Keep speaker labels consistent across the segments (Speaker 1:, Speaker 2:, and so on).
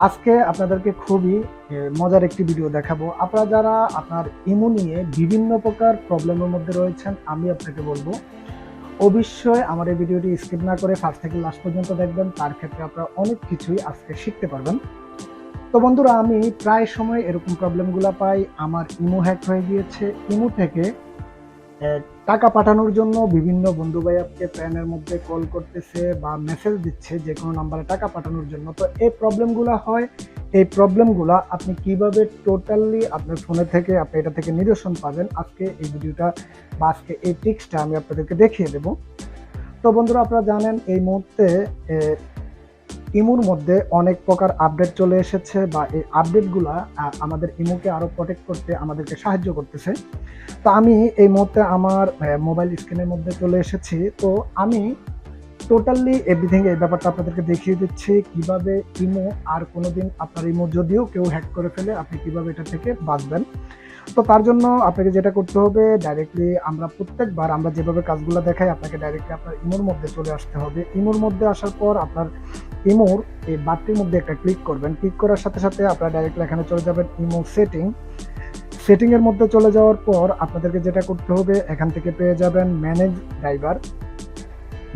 Speaker 1: আজকে আপনাদেরকে খুবই মজার একটি ভিডিও দেখাবো। আপনারা যারা আপনার ইমু নিয়ে বিভিন্ন প্রকার প্রবলেমের মধ্যে রয়েছেন, আমি আপনাকে বলব, অবশ্যই আমার এই ভিডিওটি স্কিপ না করে ফার্স্ট থেকে লাস্ট পর্যন্ত দেখবেন। তার ক্ষেত্রে আপনারা অনেক কিছুই আজকে শিখতে পারবেন। তো বন্ধুরা, আমি প্রায় সময় এরকম প্রবলেমগুলো পাই। আমার ইমো হ্যাক হয়ে গিয়েছে। ইমো থেকে টাকা পাঠানোর জন্য বিভিন্ন বন্ধু ভাই আপকে প্ল্যানের মধ্যে কল করতেছে বা মেসেজ দিচ্ছে যে কোনো নাম্বারে টাকা পাঠানোর জন্য। তো এই প্রবলেমগুলো হয়। এই প্রবলেমগুলো আপনি কীভাবে টোটালি আপনার ফোনে থেকে আপনি এটা থেকে নিরসন পাবেন? আজকে এই ভিডিওটা বা আজকে এই টিক্সটা আমি আপনাদেরকে দেখিয়ে দেব। তো বন্ধুরা, আপনারা জানেন এই মুহূর্তে ইমুর মধ্যে অনেক প্রকার আপডেট চলে এসেছে বা এই আপডেটগুলা আমাদের ইমুকে আরও প্রোটেক্ট করতে আমাদেরকে সাহায্য করতেছে। তো আমি এই মুহূর্তে আমার মোবাইল স্ক্রিনের মধ্যে চলে এসেছি। তো আমি টোটালি এভরিথিং এই ব্যাপারটা আপনাদেরকে দেখিয়ে দিচ্ছি, কীভাবে ইমো আর কোনোদিন আপনার ইমো যদিও কেউ হ্যাক করে ফেলে, আপনি কীভাবে এটা থেকে বাঁচবেন। তো তার জন্য আপনাকে যেটা করতে হবে ডাইরেক্টলি আমরা প্রত্যেকবার আমরা যেভাবে কাজগুলো দেখাই, আপনাকে ডাইরেক্টলি আপনার ইমোর মধ্যে চলে আসতে হবে। ইমোর মধ্যে আসার পর আপনার ইমোর এই বাটটির মধ্যে একটা ক্লিক করবেন। ক্লিক করার সাথে সাথে আপনারা ডাইরেক্টলি এখানে চলে যাবেন ইমো সেটিং সেটিংয়ের মধ্যে চলে যাওয়ার পর আপনাদেরকে যেটা করতে হবে, এখান থেকে পেয়ে যাবেন ম্যানেজ ড্রাইভার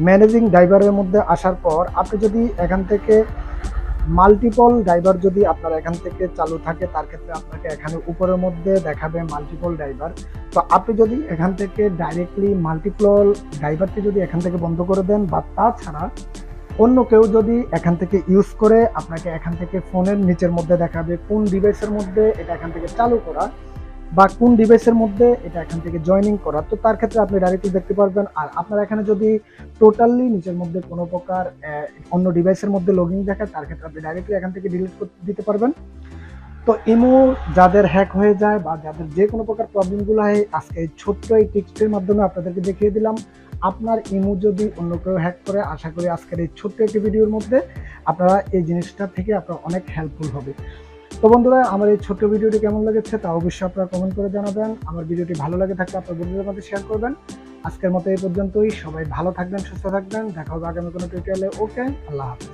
Speaker 1: ম্যানেজিং ড্রাইভারের মধ্যে আসার পর আপনি যদি এখান থেকে মাল্টিপল ড্রাইভার যদি আপনার এখান থেকে চালু থাকে, তার ক্ষেত্রে আপনাকে এখানে উপরের মধ্যে দেখাবে মাল্টিপল ড্রাইভার তো আপনি যদি এখান থেকে ডাইরেক্টলি মাল্টিপল ড্রাইভারটি যদি এখান থেকে বন্ধ করে দেন বা তাছাড়া অন্য কেউ যদি এখান থেকে ইউজ করে, আপনাকে এখান থেকে ফোনের নিচের মধ্যে দেখাবে, কোন ডিভাইসের মধ্যে এটা এখান থেকে চালু করা বা কোন ডিভাইসের মধ্যে এটা এখান থেকে জয়েনিং করা। তো তার ক্ষেত্রে আপনি ডাইরেক্টলি দেখতে পারবেন। আর আপনার এখানে যদি টোটালি নিচের মধ্যে কোনো প্রকার অন্য ডিভাইসের মধ্যে লগ ইন দেখায়, তার ক্ষেত্রে আপনি ডাইরেক্টলি এখান থেকে ডিলিট করতে দিতে পারবেন। তো ইমো যাদের হ্যাক হয়ে যায় বা যাদের যে কোনো প্রকার প্রবলেমগুলো হয়, আজকে এই ছোট্ট এই টিক্সটির মাধ্যমে আপনাদেরকে দেখিয়ে দিলাম। আপনার ইমো যদি অন্য কেউ হ্যাক করে, আশা করি আজকের এই ছোট্ট একটি ভিডিওর মধ্যে আপনারা এই জিনিসটা থেকে আপনার অনেক হেল্পফুল হবে। তো বন্ধুরা, আমার এই ছোট্ট ভিডিওটি কেমন লেগেছে তা অবশ্যই আপনারা কমেন্ট করে জানাবেন। আমার ভিডিওটি ভালো লাগে থাকলে আপনার বন্ধুদের মধ্যে শেয়ার করবেন। আজকের মতো এই পর্যন্তই। সবাই ভালো থাকবেন, সুস্থ থাকবেন। দেখা হবে আগামী কোনো টিউটোরিয়ালে ওকে আল্লাহ হাফিজ।